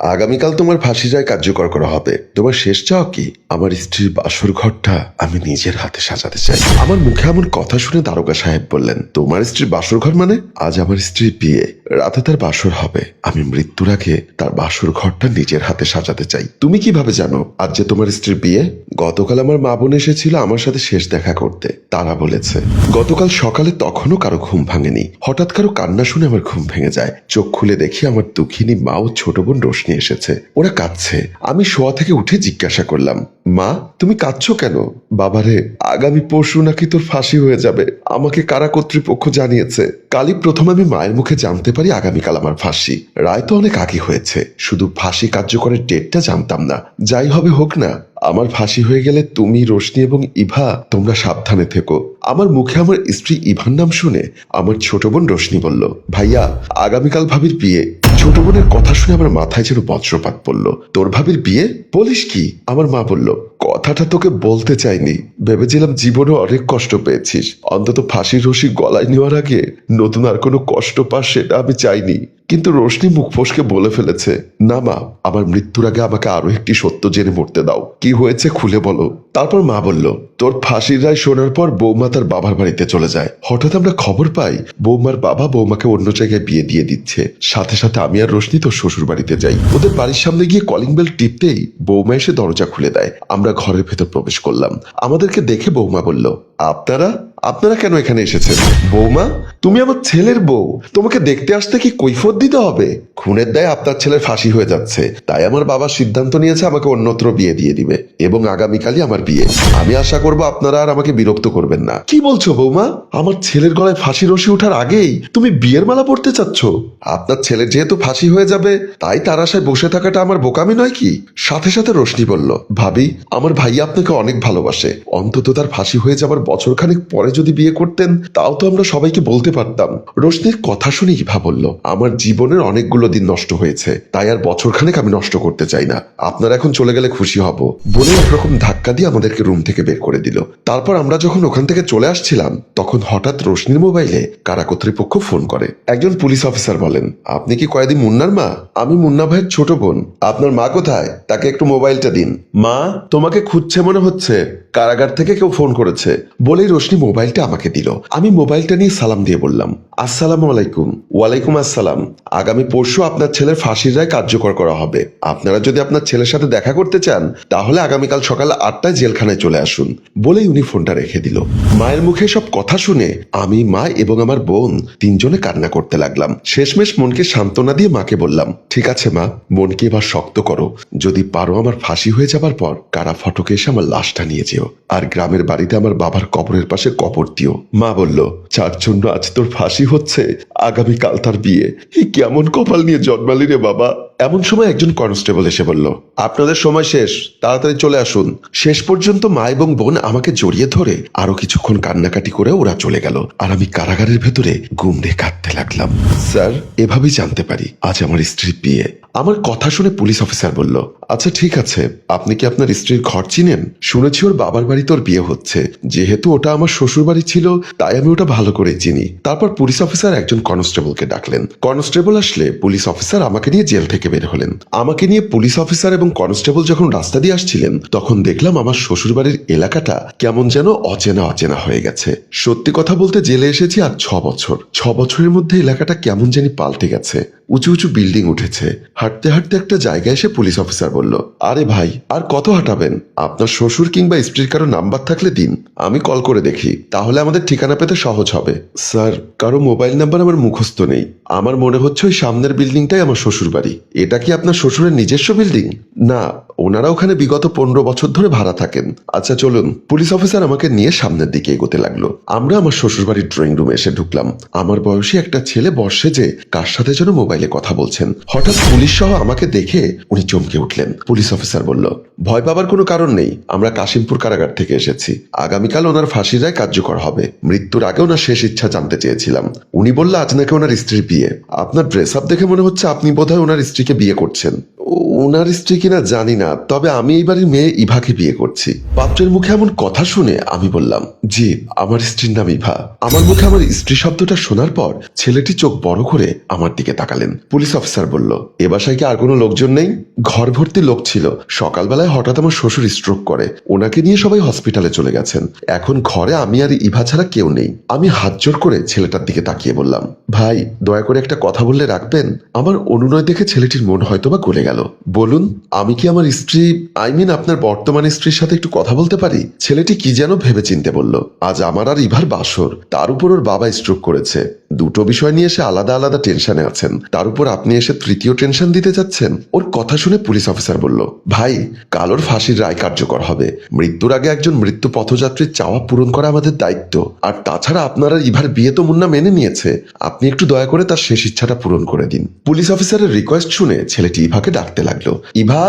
আগামীকাল তোমার ফাঁসি যায় কার্যকর করা হবে। তোমার শেষ চাও কি? আমার স্ত্রীর বাসর ঘরটা আমি নিজের হাতে সাজাতে চাই। আমার মুখে এমন কথা শুনে দারোগা সাহেব বললেন, তোমার স্ত্রীর বাসর ঘর মানে? আজ আমার স্ত্রীর বিয়ে। রাতে তার বাসর হবে। আমি মৃত্যুর আগে তার বাসর ঘরটা নিজের হাতে সাজাতে চাই। তুমি কীভাবে জানো আজ যে তোমার স্ত্রীর বিয়ে? গতকাল আমার মা বোন এসেছিল আমার সাথে শেষ দেখা করতে। তারা বলেছে, গতকাল সকালে তখনও কারও ঘুম ভাঙেনি। হঠাৎ কারও কান্না শুনে আমার ঘুম ভেঙে যায়। চোখ খুলে দেখি আমার দুঃখিনী মা ও ছোট বোন রোশনি এসেছে। ওরা কাঁদছে। আমি শোয়া থেকে উঠে জিজ্ঞাসা করলাম, মা, তুমি কাঁদছো কেন? বাবারে, আগামী পরশু নাকি তোর ফাঁসি হয়ে যাবে। আমাকে কারা কর্তৃপক্ষ জানিয়েছে? কালই প্রথম আমি মায়ের মুখে জানতে পারি আগামীকাল আমার ফাঁসি। রায় তো অনেক আগে হয়েছে। শুধু ফাঁসি কার্যকরের ডেটটা জানতাম না। যাই হবে হোক না, আমার ফাঁসি হয়ে গেলে তুমি, রোশনি এবং ইভা, তোমরা সাবধানে থেকো। আমার মুখে আমার স্ত্রী ইভার নাম শুনে আমার ছোট বোন রোশনি বলল, ভাইয়া, আগামীকাল ভাবির বিয়ে। ছোট বোনের কথা শুনে আমার মাথায় যেন বজ্রপাত পড়ল। তোর ভাবির বিয়ে? বলিস কি? আমার মা বলল কথাটা তোকে বলতে চাইনি। ভেবেছিলাম জীবনে অনেক কষ্ট পেয়েছিস। অন্তত ফাঁসির রশি গলায় নেওয়ার আগে নতুন আর কোনো কষ্ট পাস সেটা আমি চাইনি। কিন্তু রোশনি মুখ ফসকে বলে ফেলেছে, না মা, আমার মৃত্যুর আগে আমাকে আরও একটি সত্য জেনে মরতে দাও। কি হয়েছে খুলে বলো। তারপর মা বলল, তোর ফাঁসির রায় শোনার পর বৌমা তার বাবার বাড়িতে চলে যায়। হঠাৎ আমরা খবর পাই, বৌমার বাবা বৌমাকে অন্য জায়গায় বিয়ে দিয়ে দিচ্ছে। সাথে সাথে আমি আর রোশনি তোর শ্বশুর বাড়িতে যাই। ওদের বাড়ির সামনে গিয়ে কলিং বেল টিপতেই বৌমা এসে দরজা খুলে দেয়। আমরা ঘরের ভেতর প্রবেশ করলাম। আমাদেরকে দেখে বৌমা বলল আপনারা আপনারা কেন এখানে এসেছেন? বৌমা, তুমি আমার ছেলের বউ। তোমাকে দেখতে আসতে কি কৈফত দিতে হবে? খুনের দায় আপনার ছেলের ফাঁসি হয়ে যাচ্ছে। তাই আমার বাবা সিদ্ধান্ত নিয়েছে আমাকে অন্যত্র বিয়ে দিয়ে দিবে এবং আগামীকালই আমার বিয়ে। আমি আশা করব আপনারা আর আমাকে বিরক্ত করবেন না। কি বলছো বৌমা? আমার ছেলের গলায় ফাঁসি রশি ওঠার আগেই তুমি বিয়ের মালা পড়তে চাচ্ছ? আপনার ছেলের যেহেতু ফাঁসি হয়ে যাবে, তাই তার আশায় বসে থাকাটা আমার বোকামি নয় কি? সাথে সাথে রোশনি বলল, ভাবি, আমার ভাই আপনাকে অনেক ভালোবাসে। অন্তত তার ফাঁসি হয়ে যাবার বছরখানেক পরে যদি বিয়ে করতেন, তাও তো আমরা সবাইকে বলতে পারতাম। রোশনির কথা শুনে ইভা বলল, আমার জীবনের অনেকগুলো দিন নষ্ট হয়েছে, তাই আর বছরখানেক আমি নষ্ট করতে চাই না। আপনারা এখন চলে গেলে খুশি হব। বলে একরকম ধাক্কা দিয়ে আমাদেরকে রুম থেকে বের করে দিল। তারপর আমরা যখন ওখান থেকে চলে আসছিলাম, তখন হঠাৎ রোশনির মোবাইলে কারা কর্তৃপক্ষ ফোন করে। একজন পুলিশ অফিসার বলেন, আপনি কি কয়েদি মুন্নার মা? আমি মুন্না ভাইয়ের ছোট বোন। আপনার মা কোথায়? তাকে একটু মোবাইলটা দিন। মা, তোমাকে খুঁজছে মনে হচ্ছে। কারাগার থেকে কেউ ফোন করেছে। বলেই রোশনি মোবাইলটা আমাকে দিল। আমি মোবাইলটা নিয়ে সালাম দিয়ে বললাম, আসসালামু আলাইকুম। ওয়ালাইকুম আসসালাম। আগামী পরশু আপনার ছেলের ফাঁসির রায় কার্যকর করা হবে। আপনারা যদি আপনার ছেলের সাথে দেখা করতে চান, তাহলে আগামীকাল সকাল আটটায় জেলখানায় চলে আসুন। বলেই উনি ফোনটা রেখে দিল। মায়ের মুখে সব কথা শুনে আমি, মা এবং আমার বোন তিনজনে কান্না করতে লাগলাম। শেষমেশ মনকে সান্ত্বনা দিয়ে মাকে বললাম, ঠিক আছে মা, মনকে এবার শক্ত করো। যদি পারো আমার ফাঁসি হয়ে যাবার পর, কারা ফটকে এসে আমার লাশটা নিয়ে যেও। আর গ্রামের বাড়িতে আমার বাবার কবরের পাশে কবর দিও মা বলল যার জন্য আজ তোর ফাঁসি হচ্ছে? আগামীকাল তার বিয়ে। কেমন কপাল নিয়ে জন্মালি রে বাবা? এমন সময় একজন কনস্টেবল এসে বলল, আপনাদের সময় শেষ, তাড়াতাড়ি চলে আসুন। শেষ পর্যন্ত মা এবং বোন আমাকে জড়িয়ে ধরে আরও কিছুক্ষণ কান্নাকাটি করে ওরা চলে গেল, আর আমি কারাগারের ভেতরে দিয়ে কাঁদতে লাগলাম। স্যার, এভাবেই জানতে পারি, আজ আমার স্ত্রীর বিয়ে। আমার কথা শুনে পুলিশ অফিসার বলল আচ্ছা ঠিক আছে, আপনি কি আপনার স্ত্রীর ঘর চিনেন? শুনেছি ওর বাবার বাড়ি তোর বিয়ে হচ্ছে। যেহেতু ওটা আমার শ্বশুর বাড়ি ছিল, তাই আমি ওটা ভালো করে চিনি। তারপর পুলিশ অফিসার একজন কনস্টেবলকে ডাকলেন। কনস্টেবল আসলে পুলিশ অফিসার আমাকে নিয়ে জেল থেকে বের হলেন। আমাকে নিয়ে পুলিশ অফিসার এবং কনস্টেবল যখন রাস্তা দিয়ে আসছিলেন, তখন দেখলাম আমার শ্বশুর বাড়ির এলাকাটা কেমন যেন অচেনা অচেনা হয়ে গেছে। সত্যি কথা বলতে জেলে এসেছি আর ছ বছর। ছ বছরের মধ্যে এলাকাটা কেমন জানি পাল্টে গেছে। উঁচু উঁচু বিল্ডিং উঠেছে। হাঁটতে হাঁটতে একটা জায়গায় এসে পুলিশ অফিসার বলল, আরে ভাই, আর কত হাঁটাবেন? আপনার শ্বশুর কিংবা স্ত্রীর কারও নাম্বার থাকলে দিন। আমি কল করে দেখি। তাহলে আমাদের ঠিকানা পেতে সহজ হবে। স্যার, কারও মোবাইল নাম্বার আমার মুখস্থ নেই। আমার মনে হচ্ছে ওই সামনের বিল্ডিংটাই আমার শ্বশুর বাড়ি এটা কি আপনার শ্বশুরের নিজস্ব বিল্ডিং না ওনারা ওখানে বিগত পনেরো বছর ধরে ভাড়া থাকেন। আচ্ছা চলুন। পুলিশ অফিসার আমাকে নিয়ে সামনের দিকে এগোতে লাগল। আমরা আমার শ্বশুর বাড়ির ড্রয়িং রুমে এসে ঢুকলাম। আমার বয়সী একটা ছেলে বর্ষে যে কার সাথে যেন মোবাইলে কথা বলছেন। হঠাৎ পুলিশ সহ আমাকে দেখে উনি চমকে উঠলেন। পুলিশ অফিসার বলল, ভয় পাবার কোনো কারণ নেই। আমরা কাশিমপুর কারাগার থেকে এসেছি। আগামীকাল ওনার ফাঁসির রায় কার্যকর হবে। মৃত্যুর আগে ওনার শেষ ইচ্ছা জানতে চেয়েছিলাম। উনি বলল, আজ নাকি ওনার স্ত্রীর বিয়ে। আপনার ড্রেস আপ দেখে মনে হচ্ছে আপনি বোধহয় ওনার স্ত্রীকে বিয়ে করছেন। ওনার স্ত্রী কিনা জানি না, তবে আমি এই বাড়ির মেয়ে ইভাকে বিয়ে করছি। পাত্রের মুখে এমন কথা শুনে আমি বললাম, জি, আমার স্ত্রীর নাম ইভা। আমার মুখে আমার স্ত্রী শব্দটা শোনার পর ছেলেটি চোখ বড় করে আমার দিকে তাকালেন। পুলিশ অফিসার বলল, এ বাসায় কি আর কোনো লোকজন নেই? ঘর ভর্তি লোক ছিল। সকালবেলায় হঠাৎ আমার শ্বশুর স্ট্রোক করে। ওনাকে নিয়ে সবাই হসপিটালে চলে গেছেন। এখন ঘরে আমি আর ইভা ছাড়া কেউ নেই। আমি হাত জোর করে ছেলেটার দিকে তাকিয়ে বললাম, ভাই, দয়া করে একটা কথা বললে রাখবেন? আমার অনুনয় দেখে ছেলেটির মন হয়তোবা গলে গেল। বলুন, আমি কি আমার স্ত্রী আই মিন আপনার বর্তমান স্ত্রীর সাথে একটু কথা বলতে পারি? ছেলেটি কি যেন ভেবে চিনতে বলল, আজ আমার আর ইভার বাসর, তার উপর ওর বাবা স্ট্রোক করেছে। দুটো বিষয় নিয়ে এসে আলাদা আলাদা টেনশনে আছেন। তার উপর আপনি এসে তৃতীয় টেনশন দিতে যাচ্ছেন? ওর কথা শুনে পুলিশ অফিসার বলল, ভাই কালোর ফাঁসির রায় কার্যকর হবে। মৃত্যুর আগে একজন মৃত্যু পথযাত্রীর চাওয়া পূরণ করা আমাদের দায়িত্ব। আর তাছাড়া আপনারা ইভার বিয়ে তো মুন্না মেনে নিয়েছে। আপনি একটু দয়া করে তার শেষ ইচ্ছাটা পূরণ করে দিন। পুলিশ অফিসারের রিকোয়েস্ট শুনে ছেলেটি ইভাকে ডাকতে লাগল। ইভা,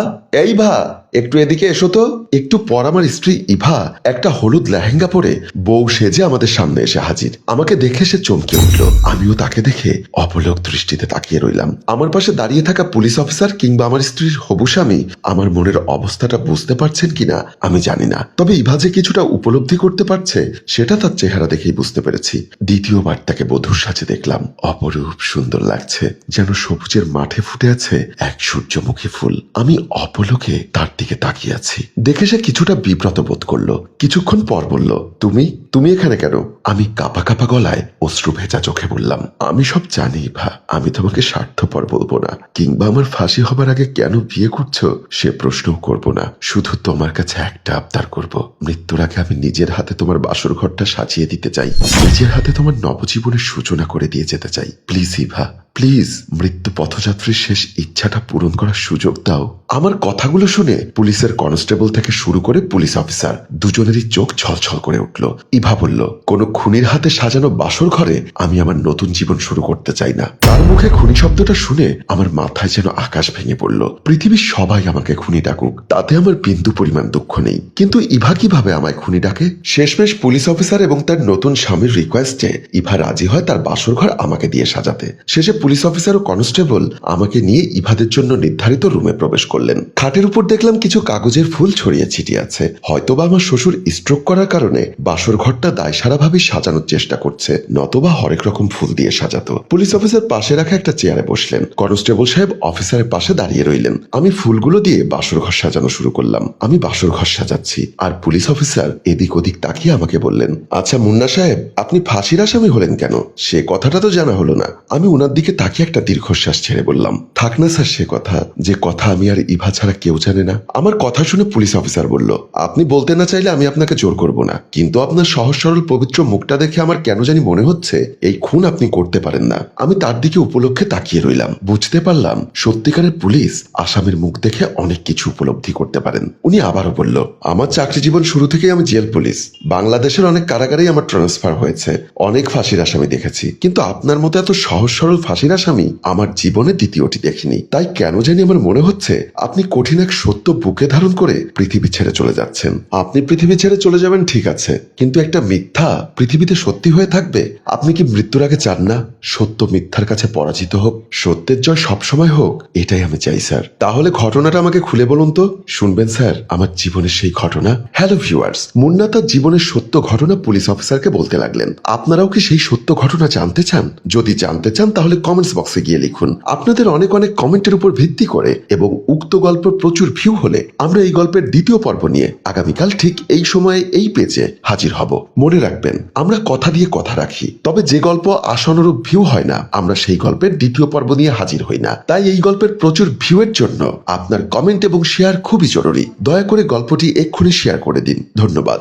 এই ভা একটু এদিকে এসো তো। একটু পর আমার স্ত্রী ইভা একটা হলুদ লেহেঙ্গা পরে বউ সেজে আমাদের সামনে এসে হাজির। আমাকে দেখে সে চমকে উঠল। আমিও তাকে দেখে অপলক দৃষ্টিতে তাকিয়ে রইলাম। আমার পাশে দাঁড়িয়ে থাকা পুলিশ অফিসার কিংবা আমার স্ত্রীর হবু স্বামী আমার মনের অবস্থাটা বুঝতে পারছেন কিনা আমি জানি না। তবে ইভা যে কিছুটা উপলব্ধি করতে পারছে, সেটা তার চেহারা দেখেই বুঝতে পেরেছি। দ্বিতীয়বার তাকে বধুর সাজে দেখলাম। অপরূপ সুন্দর লাগছে। যেন সবুজের মাঠে ফুটে আছে এক সূর্যমুখী ফুল। আমি অপলকে তার দিকে তাকিয়ে আছি। দেখে সে কিছুটা বিব্রত বোধ করল। কিছুক্ষণ পর বলল, তুমি? তুমি এখানে কেন? আমি কাপা কাপা গলায় অশ্রু ভেজা চোখে বললাম, আমি সব জানি ভা আমি তোমাকে স্বার্থপর বলব না। কিংবা আমার ফাঁসি হবার আগে কেন বিয়ে করছ? সে প্রশ্নও করব না। শুধু তোমার কাছে একটা আবদার করব। মৃত্যুর আগে আমি নিজের হাতে তোমার বাসর ঘরটা সাজিয়ে দিতে চাই। নিজের হাতে তোমার নবজীবনের সূচনা করে দিয়ে যেতে চাই। প্লিজ ইভা, প্লিজ মৃত্যু পথযাত্রীর শেষ ইচ্ছাটা পূরণ করার সুযোগ দাও। আমার কথাগুলো শুনে পুলিশের কনস্টেবল থেকে শুরু করে পুলিশ অফিসার দুজনেরই চোখ ছলছল করে উঠল। ইভা বলল, কোনো খুনির হাতে সাজানো বাসর ঘরে আমি আমার নতুন জীবন শুরু করতে চাই না। তার মুখে খুনি শব্দটা শুনে আমার মাথায় যেন আকাশ ভেঙে পড়ল। পৃথিবীর সবাই আমাকে খুনি ডাকুক, তাতে আমার বিন্দু পরিমাণ দুঃখ নেই। কিন্তু ইভা কীভাবে আমায় খুনি ডাকে? শেষমেশ পুলিশ অফিসার এবং তার নতুন স্বামীর রিকোয়েস্টে ইভা রাজি হয় তার বাসর ঘর আমাকে দিয়ে সাজাতে। শেষে পুলিশ অফিসার ও কনস্টেবল আমাকে নিয়ে ইভাদের জন্য নির্ধারিত রুমে প্রবেশ করলেন। খাটের উপর দেখলাম কিছু কাগজের ফুল ছড়িয়ে ছিটিয়ে আছে। হয়তোবা আমার শ্বশুর স্ট্রোক করার কারণে বাসর ঘরটা দায় দায়সারাভাবে সাজানোর চেষ্টা করছে, নতবা হরেক রকম ফুল দিয়ে সাজাতো। পুলিশ অফিসার পাশে রাখা একটা চেয়ারে বসলেন। কনস্টেবল সাহেব অফিসারের পাশে দাঁড়িয়ে রইলেন। আমি ফুলগুলো দিয়ে বাসর ঘর সাজানো শুরু করলাম। আমি বাসর ঘর সাজাচ্ছি, আর পুলিশ অফিসার এদিক ওদিক তাকিয়ে আমাকে বললেন আচ্ছা মুন্না সাহেব, আপনি ফাঁসির আসামি হলেন কেন? সে কথাটা তো জানা হলো না। আমি উনার দিকে তাকিয়ে একটা দীর্ঘশ্বাস ছেড়ে বললাম, থাক না স্যার সে কথা, যে কথা আমি আর ইভা ছাড়া কেউ জানে না। আমার কথা শুনে পুলিশ অফিসার বলল, আপনি বলতে না চাইলে আমি আপনাকে জোর করব না, কিন্তু আপনার সহজ সরল পবিত্র মুখটা দেখে আমার কেন জানি মনে হচ্ছে এই খুন আপনি করতে পারেন না। আমি তার দিকে উপলক্ষে তাকিয়ে রইলাম। বুঝতে পারলাম সত্যিকারের পুলিশ আসামের মুখ দেখে অনেক কিছু উপলব্ধি করতে পারেন। উনি আবারও বলল, আমার চাকরি জীবন শুরু থেকেই আমি জেল পুলিশ। বাংলাদেশের অনেক কারাগারেই আমার ট্রান্সফার হয়েছে। অনেক ফাঁসির আসামি দেখেছি। কিন্তু আপনার মতো এত সহজ সরল ফাঁসির আসামি আমার জীবনে দ্বিতীয়টি দেখিনি। তাই কেন জানি আমার মনে হচ্ছে আপনি কঠিন এক সত্য বুকে ধারণ করে পৃথিবী ছেড়ে চলে যাচ্ছেন। আপনি পৃথিবী ছেড়ে চলে যাবেন ঠিক আছে। কিন্তু একটা মিথ্যা পৃথিবীতে সত্যি হয়ে থাকবে? আপনি কি মৃত্যুর আগে চান না? সত্য মিথ্যার কাছে পরাজিত হোক, সত্যের জয় সবসময় হোক, এটাই আমি চাই, স্যার। তাহলে ঘটনাটা আমাকে খুলে বলুন তো। শুনবেন, স্যার, আমার জীবনের সেই ঘটনা। হ্যালো ভিউয়ার্স মুন্না তার জীবনের সত্য ঘটনা পুলিশ অফিসারকে বলতে লাগলেন। আপনারাও কি সেই সত্য ঘটনা জানতে চান? যদি জানতে চান, তাহলে কমেন্টস বক্সে গিয়ে লিখুন। আপনাদের অনেক অনেক কমেন্টের উপর ভিত্তি করে এবং উক্ত গল্প প্রচুর ভিউ হলে আমরা এই গল্পের দ্বিতীয় পর্ব নিয়ে আগামীকাল ঠিক এই সময়ে এই পেজে হাজির হব। মনে রাখবেন আমরা কথা দিয়ে কথা রাখি, তবে যে গল্প আসনরূপ ভিউ হয় না, আমরা সেই গল্পের দ্বিতীয় পর্ব নিয়ে হাজির হই না। তাই এই গল্পের প্রচুর ভিউয়ের জন্য আপনার কমেন্ট এবং শেয়ার খুবই জরুরি। দয়া করে গল্পটি এক্ষুনি শেয়ার করে দিন। ধন্যবাদ।